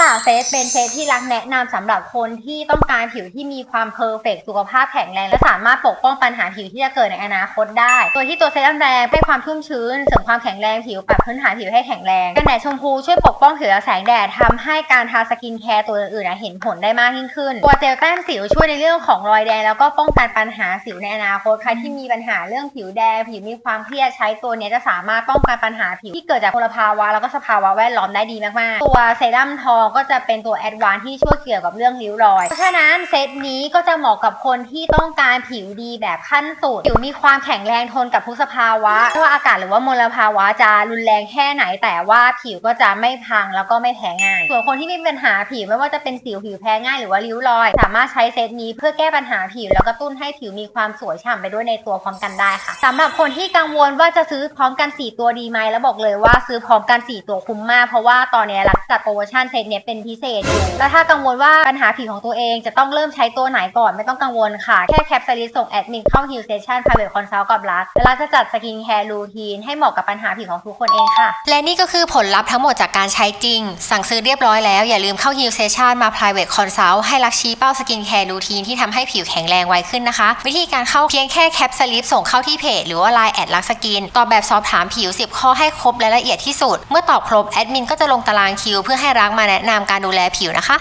ตาเซตเป็นเซตที่รักแนะนำสำหรับคนที่ต้องการผิวที่มีความเพอร์เฟกสุขภาพแข็งแรง และสามารถปกป้องปัญหาผิวที่จะเกิดในอนาคตได้ ตัวที่ตัวเซรั่มแดงให้ความชุ่มชื้นเสริมความแข็งแรงผิวปรับพื้นฐานผิวให้แข็งแรงกันแดดชมพูช่วยปกป้องผิวจากแสงแดดทำให้การทาสกินแคร์ตัวอื่นๆเห็นผลได้มากยิ่งขึ้นตัวเจลแต้มสิวช่วยในเรื่องของรอยแดงแล้วก็ป้องกันปัญหาสิวในอนาคตใครที่มีปัญหาเรื่องผิวแดงผิวมีความเครียดใช้ตัวนี้จะสามารถป้องกันปัญหาผิวที่เกิดจากมลภาวะแล้วก็สภาวะแวดล้อมได้ดีมากๆ ตัวเซรั่มทองก็จะเป็นตัวแอดวานที่ช่วยเกี่ยวกับเรื่องริ้วรอย เพราะฉะนั้นเซตนี้ก็จะเหมาะกับคนที่ต้องการผิวดีแบบขั้นสุด ผิวมีความแข็งแรงทนกับทุกสภาวะไม่ว่าอากาศหรือว่ามลภาวะจะรุนแรงแค่ไหน แต่ว่าผิวก็จะไม่พังแล้วก็ไม่แพ้ง่าย ส่วนคนที่มีปัญหาผิวไม่ว่าจะเป็นสิวผิวแพ้ง่ายหรือว่าริ้วรอย สามารถใช้เซตนี้เพื่อแก้ปัญหาผิว แล้วก็ตุ้นให้ผิวมีความสวยฉ่ำไปด้วยในตัวพร้อมกันได้ค่ะสำหรับคนที่กังวลว่าจะซื้อพร้อมกัน 4 ตัวดีไหมแล้วบอกเลยว่าซื้อพร้อมกัน 4 ตัวคุ้มมากเพราะว่าตอนนี้รักจัดโปรโมชั่นเซตเนี้ยเป็นพิเศษอยู่ แล้วถ้ากังวลว่าปัญหาผิวของตัวเองจะต้องเริ่มใช้ตัวไหนก่อนไม่ต้องกังวลค่ะ แค่แคปซลิสส่งแอดมินเข้าฮิวเซชัน private consult กับรักแล้วรักจะจัดสกินแคร์รูทีนให้เหมาะกับปัญหาผิวของทุกคนเองค่ะ และนี่ก็คือผลลัพธ์ทั้งหมดจากการใช้จริง สั่งซื้อเรียบร้อยแล้วอย่าลืมเข้า Heal Session มา Private Consult ให้รักชี้เป้าสกินแคร์รูทีนที่ทำให้ผิวแข็งแรงไวขึ้นนะคะ วิธีการเข้าเพียงแค่แคปสลิปส่งเข้าที่เพจหรือว่า Line แอดลักสกินตอบแบบสอบถามผิว 10 ข้อให้ครบและละเอียดที่สุด เมื่อตอบครบแอดมินก็จะลงตารางคิวเพื่อให้รักมาแนะนำการดูแลผิวนะคะ